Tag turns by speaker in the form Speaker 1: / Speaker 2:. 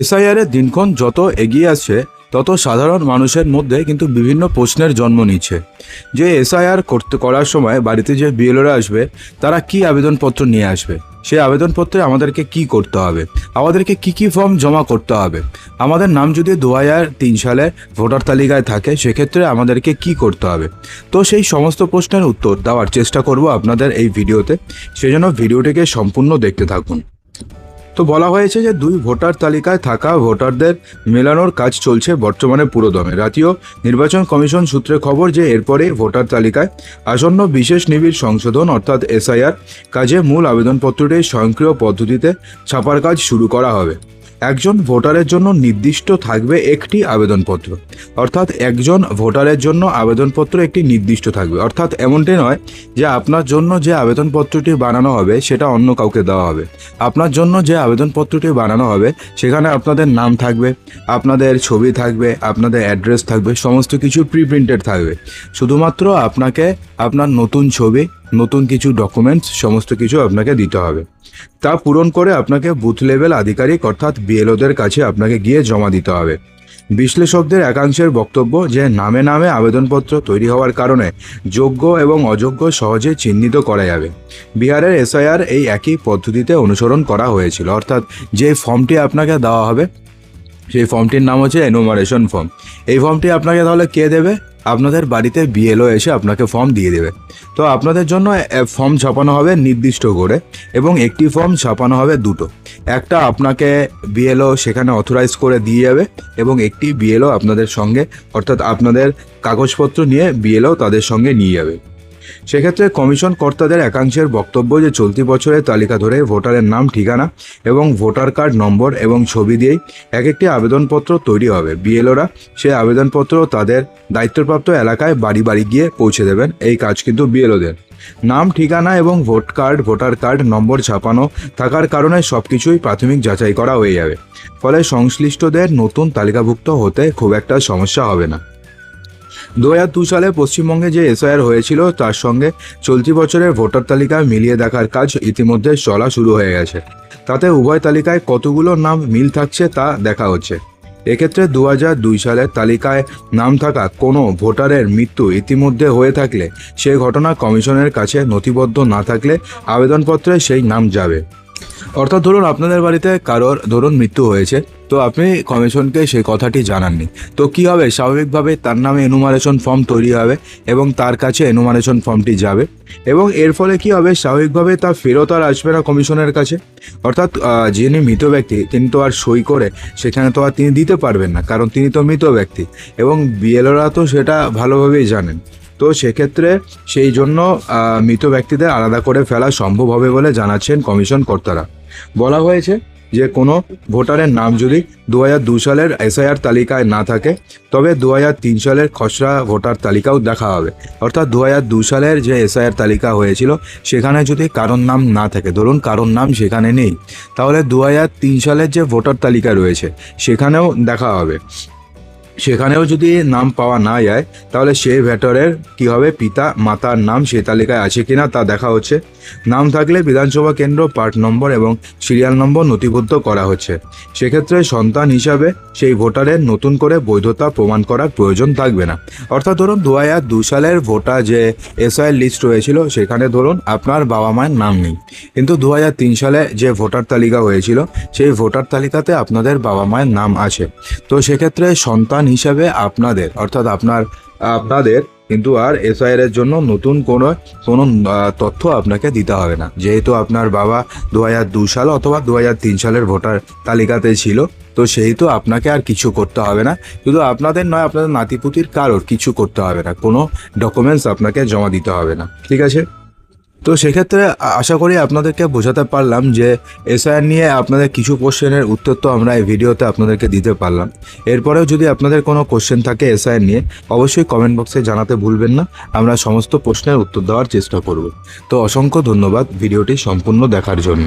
Speaker 1: এসআইআরের দিনক্ষণ যত এগিয়ে আসছে, তত সাধারণ মানুষের মধ্যে কিন্তু বিভিন্ন প্রশ্নের জন্ম নিচ্ছে। যে এসআইআর করতে করার সময় বাড়িতে যে বিএলওরা আসবে, তারা কি আবেদনপত্র নিয়ে আসবে? সেই আবেদনপত্রে আমাদেরকে কি করতে হবে? আমাদেরকে কি কি ফর্ম জমা করতে হবে? আমাদের নাম যদি দু হাজার তিন সালে ভোটার তালিকায় থাকে, সেক্ষেত্রে আমাদেরকে কি করতে হবে? তো সেই সমস্ত প্রশ্নের উত্তর দেওয়ার চেষ্টা করব আপনাদের এই ভিডিওতে। সেজন্য ভিডিওটিকে সম্পূর্ণ দেখতে থাকুন। তো বলা হয়েছে যে দুই ভোটার তালিকায় থাকা ভোটারদের মেলানোর কাজ চলছে বর্তমানে পুরোদমে। জাতীয় নির্বাচন কমিশন সূত্রে খবর যে এরপরে ভোটার তালিকায় আসন্ন বিশেষ নিবিড় সংশোধন অর্থাৎ এসআইআর কাজে মূল আবেদনপত্রটি স্বয়ংক্রিয় পদ্ধতিতে ছাপার কাজ শুরু করা হবে। একজন ভোটারের জন্য নির্দিষ্ট থাকবে একটি আবেদনপত্র। অর্থাৎ একজন ভোটারের জন্য আবেদনপত্র একটি নির্দিষ্ট থাকবে। অর্থাৎ এমনটি নয় যে আপনার জন্য যে আবেদনপত্রটি বানানো হবে সেটা অন্য কাউকে দেওয়া হবে। আপনার জন্য যে আবেদনপত্রটি বানানো হবে সেখানে আপনাদের নাম থাকবে, আপনাদের ছবি থাকবে, আপনাদের অ্যাড্রেস থাকবে, সমস্ত কিছু প্রি প্রিন্টেড থাকবে। শুধুমাত্র আপনাকে আপনার নতুন ছবি নতুন কিছু ডকুমেন্টস সমস্ত কিছু আপনাকে দিতে হবে। তা পূরণ করে আপনাকে বুথ লেভেল আধিকারিক অর্থাৎ বিএলওদের কাছে আপনাকে গিয়ে জমা দিতে হবে। বিশ্লেষকদের একাংশের বক্তব্য যে নামে নামে আবেদনপত্র তৈরি হওয়ার কারণে যোগ্য এবং অযোগ্য সহজে চিহ্নিত করা যাবে। বিহারের এসআইআর এই একই পদ্ধতিতে অনুসরণ করা হয়েছিল। অর্থাৎ যে ফর্মটি আপনাকে দেওয়া হবে, সেই ফর্মটির নাম হচ্ছে এনোমারেশন ফর্ম এই ফর্মটি আপনাকে তাহলে কে দেবে? আপনাদের বাড়িতে বিএলও এসে আপনাকে ফর্ম দিয়ে দেবে। তো আপনাদের জন্য ফর্ম ছাপানো হবে নির্দিষ্ট করে এবং একটি ফর্ম ছাপানো হবে দুটো। একটা আপনাকে বিএলও সেখানে অথরাইজ করে দিয়ে যাবে এবং একটি বিএলও আপনাদের সঙ্গে, অর্থাৎ আপনাদের কাগজপত্র নিয়ে বিএলও তাদের সঙ্গে নিয়ে যাবে। সেক্ষেত্রে কমিশন কর্তাদের একাংশের বক্তব্য যে চলতি বছরের তালিকা ধরে ভোটারের নাম, ঠিকানা এবং ভোটার কার্ড নম্বর এবং ছবি দিয়েই এক একটি আবেদনপত্র তৈরি হবে। বিএলওরা সেই আবেদনপত্র তাদের দায়িত্বপ্রাপ্ত এলাকায় বাড়ি বাড়ি গিয়ে পৌঁছে দেবেন। এই কাজ কিন্তু বিএলওদের। নাম, ঠিকানা এবং ভোট কার্ড, ভোটার কার্ড, নম্বর ছাপানো থাকার কারণে সব কিছুই প্রাথমিক যাচাই করা হয়ে যাবে। ফলে সংশ্লিষ্টদের নতুন তালিকাভুক্ত হতে খুব একটা সমস্যা হবে না। দু হাজার দু সালে পশ্চিমবঙ্গে যে এসআইআর হয়েছিল, তার সঙ্গে চলতি বছরের ভোটার তালিকা মিলিয়ে দেখার কাজ ইতিমধ্যে চলা শুরু হয়ে গেছে। তাতে উভয় তালিকায় কতগুলো নাম মিল থাকছে তা দেখা হচ্ছে। এক্ষেত্রে দু হাজার দুই সালের তালিকায় নাম থাকা কোনো ভোটারের মৃত্যু ইতিমধ্যে হয়ে থাকলে সেই ঘটনা কমিশনের কাছে নথিবদ্ধ না থাকলে আবেদনপত্রে সেই নাম যাবে। অর্থাৎ ধরুন আপনাদের বাড়িতে কারোর ধরুন মৃত্যু হয়েছে, তো আপনি কমিশনকে সেই কথাটি জানাননি। তো কি হবে? স্বাভাবিকভাবে তার নামে এনুমারেশন ফর্ম তৈরি হবে এবং তার কাছে এনুমারেশন ফর্মটি যাবে। এবং এর ফলে কি হবে? স্বাভাবিকভাবে তা ফেরত আর আসবে না কমিশনের কাছে। অর্থাৎ যিনি মৃত ব্যক্তি, তিনি তো আর সই করে সেখানে তো আর তিনি দিতে পারবেন না, কারণ তিনি তো মৃত ব্যক্তি। এবং বিএলওরা তো সেটা ভালোভাবেই জানেন। তো সেক্ষেত্রে সেই জন্য মৃত ব্যক্তিদের আলাদা করে ফেলা সম্ভব হবে বলে জানাচ্ছেন কমিশন কর্তারা। বলা হয়েছে যে কোনো ভোটারের নাম যদি দু দু সালের এসআইআর তালিকায় না থাকে, তবে দু তিন সালের খসড়া ভোটার তালিকাও দেখা হবে। অর্থাৎ দু হাজার দু সালের যে এসআইআর তালিকা হয়েছিল, সেখানে যদি কারোর নাম না থাকে, ধরুন কারোর নাম সেখানে নেই, তাহলে দু তিন সালের যে ভোটার তালিকা রয়েছে, সেখানেও দেখা হবে। সেখানেও যদি নাম পাওয়া না যায়, তাহলে সেই ভেটরের কি হবে? পিতা, মাতার নাম সেই তালিকায় আছে কিনা তা দেখা হচ্ছে। নাম থাকলে বিধানসভা কেন্দ্র, পার্ট নম্বর এবং সিরিয়াল নম্বর নথিবদ্ধ করা হচ্ছে। সেক্ষেত্রে সন্তান হিসাবে সেই ভোটারের নতুন করে বৈধতা প্রমাণ করার প্রয়োজন থাকবে না। অর্থাৎ ধরুন দু হাজার দু সালের ভোটার যে এসআইয়ের লিস্ট হয়েছিল সেখানে ধরুন আপনার বাবা মায়ের নাম নেই। কিন্তু দু হাজার তিন সালে যে ভোটার তালিকা হয়েছিল, সেই ভোটার তালিকাতে আপনাদের বাবা মায়ের নাম আছে। তো সেক্ষেত্রে সন্তান হিসাবে আপনাদের, অর্থাৎ আপনার, আপনাদের, কিন্তু আর এসআইআর এর জন্য নতুন কোনো কোনো তথ্য আপনাকে দিতে হবে না। যেহেতু আপনার বাবা দু হাজার দু সাল অথবা দু তিন সালের ভোটার তালিকাতে ছিল, তো সেহেতু আপনাকে আর কিছু করতে হবে না। শুধু আপনাদের নয়, আপনাদের নাতিপুতির কারোর কিছু করতে হবে না। কোনো ডকুমেন্টস আপনাকে জমা দিতে হবে না। ঠিক আছে? তো সেক্ষেত্রে আশা করি আপনাদেরকে বোঝাতে পারলাম যে এসআইআর নিয়ে আপনাদের কিছু কোশ্চেনের উত্তর তো আমরা এই ভিডিওতে আপনাদেরকে দিতে পারলাম। এরপরেও যদি আপনাদের কোনো কোশ্চেন থাকে এসআইআর নিয়ে, অবশ্যই কমেন্ট বক্সে জানাতে ভুলবেন না। আমরা সমস্ত প্রশ্নের উত্তর দেওয়ার চেষ্টা করব। তো অসংখ্য ধন্যবাদ ভিডিওটি সম্পূর্ণ দেখার জন্য।